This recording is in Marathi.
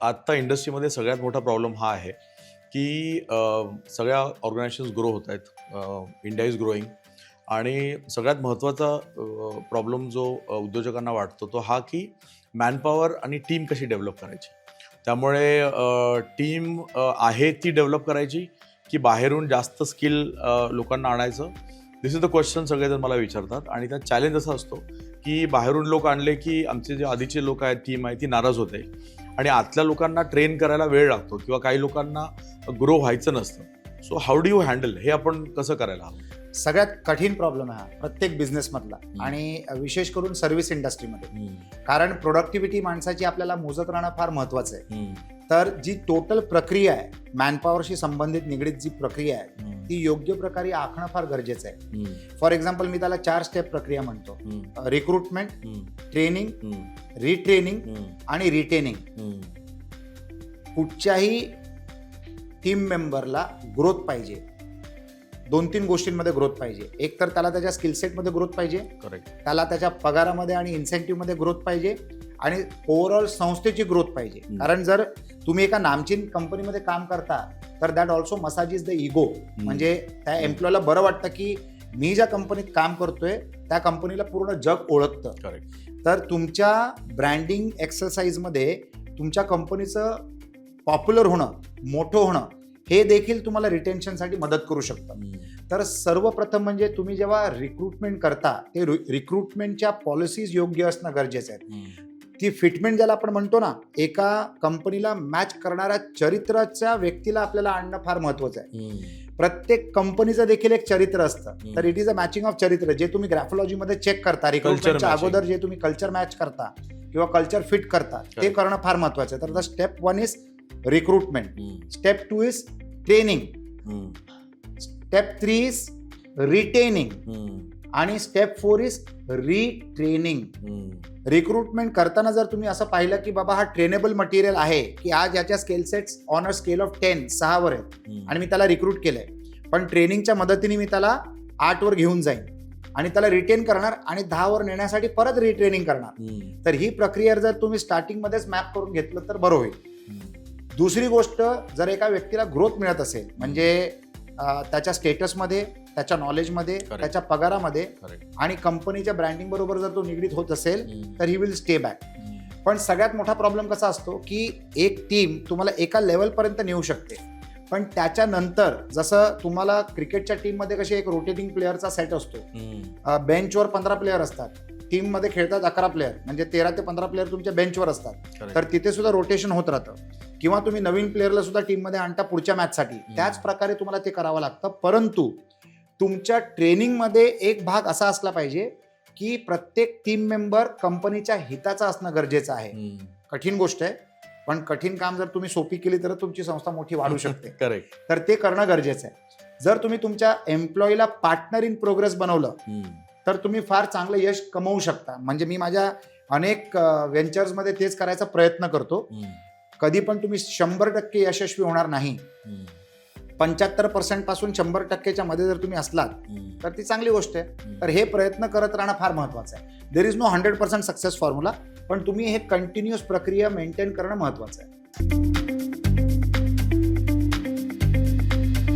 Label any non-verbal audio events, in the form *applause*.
आत्ता इंडस्ट्रीमध्ये सगळ्यात मोठा प्रॉब्लेम हा आहे की सगळ्या ऑर्गनायझेशन्स ग्रो होत आहेत. इंडिया इज ग्रोईंग आणि सगळ्यात महत्त्वाचा प्रॉब्लेम जो उद्योजकांना वाटतो तो हा की मॅनपॉवर आणि टीम कशी डेव्हलप करायची? त्यामुळे टीम आहे ती डेव्हलप करायची की बाहेरून जास्त स्किल लोकांना आणायचं? दिस इज द क्वेश्चन सगळेजण मला विचारतात. आणि त्यात चॅलेंज असा असतो की बाहेरून लोक आणले की आमचे जे आधीचे लोक आहेत टीम आहे ती नाराज होते. आणि आतल्या लोकांना ट्रेन करायला वेळ लागतो किंवा काही लोकांना ग्रो व्हायचं नसतं. So how do you handle हे आपण कसं करायला हवं? सगळ्यात कठीण प्रॉब्लेम आहे हा प्रत्येक बिझनेसमधला आणि विशेष करून सर्व्हिस इंडस्ट्रीमध्ये कारण प्रोडक्टिव्हिटी माणसाची आपल्याला मोजत राहणं फार महत्वाचं आहे. तर जी टोटल प्रक्रिया आहे मॅनपॉवरशी संबंधित निगडीत जी प्रक्रिया आहे ती योग्य प्रकारे आखणं फार गरजेचं आहे. फॉर एक्झाम्पल मी त्याला चार स्टेप प्रक्रिया म्हणतो. रिक्रुटमेंट ट्रेनिंग रिट्रेनिंग आणि रिटेनिंग. कुठच्याही टीम मेंबरला ग्रोथ पाहिजे. दोन तीन गोष्टींमध्ये ग्रोथ पाहिजे. एक तर त्याला त्याच्या स्किलसेटमध्ये ग्रोथ पाहिजे. करेक्ट त्याला त्याच्या पगारामध्ये आणि इन्सेंटिव्हमध्ये ग्रोथ पाहिजे आणि ओव्हरऑल संस्थेची ग्रोथ पाहिजे. कारण जर तुम्ही एका नामचीन कंपनीमध्ये काम करता तर that also massage is the ego म्हणजे त्या एम्प्लॉयला बरं वाटतं की मी ज्या कंपनीत काम करतोय त्या कंपनीला पूर्ण जग ओळखतं. करेक्ट तर तुमच्या ब्रँडिंग एक्सरसाइजमध्ये तुमच्या कंपनीचं पॉप्युलर होणं मोठं होणं हे देखील तुम्हाला रिटेन्शनसाठी मदत करू शकतं. तर सर्वप्रथम म्हणजे तुम्ही जेव्हा रिक्रुटमेंट करता ते रिक्रुटमेंटच्या पॉलिसीज योग्य असणं गरजेचं आहे. ती फिटमेंट ज्याला आपण म्हणतो ना एका कंपनीला मॅच करणाऱ्या चरित्राच्या व्यक्तीला आपल्याला आणणं फार महत्वाचं आहे. प्रत्येक कंपनीचं देखील एक चरित्र असतं. तर it is a matching of चरित्र. जे तुम्ही ग्रॅफोलॉजीमध्ये चेक करता रिक्रुटमेंटच्या matching. अगोदर जे तुम्ही कल्चर मॅच करता किंवा कल्चर फिट करता ते. करणं फार महत्वाचं आहे. तर the step one is recruitment step two is training step three is retaining आणि step four is retraining recruitment करताना जर तुम्ही असं पाहिलं की बाबा हा ट्रेनेबल मटेरियल आहे की आज याच्या skill sets on a scale of ten सहावर आहेत. आणि मी त्याला रिक्रूट केलंय. पण ट्रेनिंगच्या मदतीने मी त्याला आठवर घेऊन जाईन. आणि त्याला रिटेन करणार आणि दहावर नेण्यासाठी परत रिट्रेनिंग करणार. तर ही प्रक्रिया जर तुम्ही स्टार्टिंगमध्येच मॅप करून घेतलं तर बरं होईल. दुसरी गोष्ट जर एका व्यक्तीला ग्रोथ मिळत असेल म्हणजे त्याच्या स्टेटसमध्ये त्याच्या नॉलेजमध्ये त्याच्या पगारामध्ये आणि कंपनीच्या ब्रँडिंग बरोबर जर तो निगडीत होत असेल तर ही विल स्टे बॅक पण सगळ्यात मोठा प्रॉब्लेम कसा असतो की एक टीम तुम्हाला एका लेवलपर्यंत नेऊ शकते. पण त्याच्यानंतर जसं तुम्हाला क्रिकेटच्या टीममध्ये कशी एक रोटेटिंग प्लेअरचा सेट असतो. बेंचवर पंधरा प्लेअर असतात. टीममध्ये खेळतात अकरा प्लेअर म्हणजे तेरा ते पंधरा प्लेअर तुमच्या बेंचवर असतात. तर तिथे सुद्धा रोटेशन होत राहतं. किंवा तुम्ही नवीन प्लेअरला सुद्धा टीममध्ये आणता पुढच्या मॅचसाठी त्याच प्रकारे तुम्हाला ते करावं लागतं. परंतु तुमच्या ट्रेनिंगमध्ये एक भाग असा असला पाहिजे की प्रत्येक टीम मेंबर कंपनीच्या हिताचा असणं गरजेचं आहे. कठीण गोष्ट आहे पण कठीण काम जर तुम्ही सोपी केली तर तुमची संस्था मोठी वाढू *laughs* शकते. करेक्ट तर ते करणं गरजेचं आहे. जर तुम्ही तुमच्या एम्प्लॉईला पार्टनर इन प्रोग्रेस बनवलं तर तुम्ही फार चांगलं यश कमवू शकता. म्हणजे मी माझ्या अनेक व्हेंचर्समध्ये तेच करायचा प्रयत्न करतो. कधी पण तुम्ही शंभर टक्के यशस्वी होणार नाही. पंच्याहत्तर पर्सेंटपासून शंभर टक्केच्या मध्ये जर तुम्ही असलात तर ती चांगली गोष्ट आहे. तर हे प्रयत्न करत राहणं फार महत्वाचं आहे. There is no hundred percent success formula पण तुम्ही हे कंटिन्युअस प्रक्रिया मेंटेन करणं महत्वाचं आहे.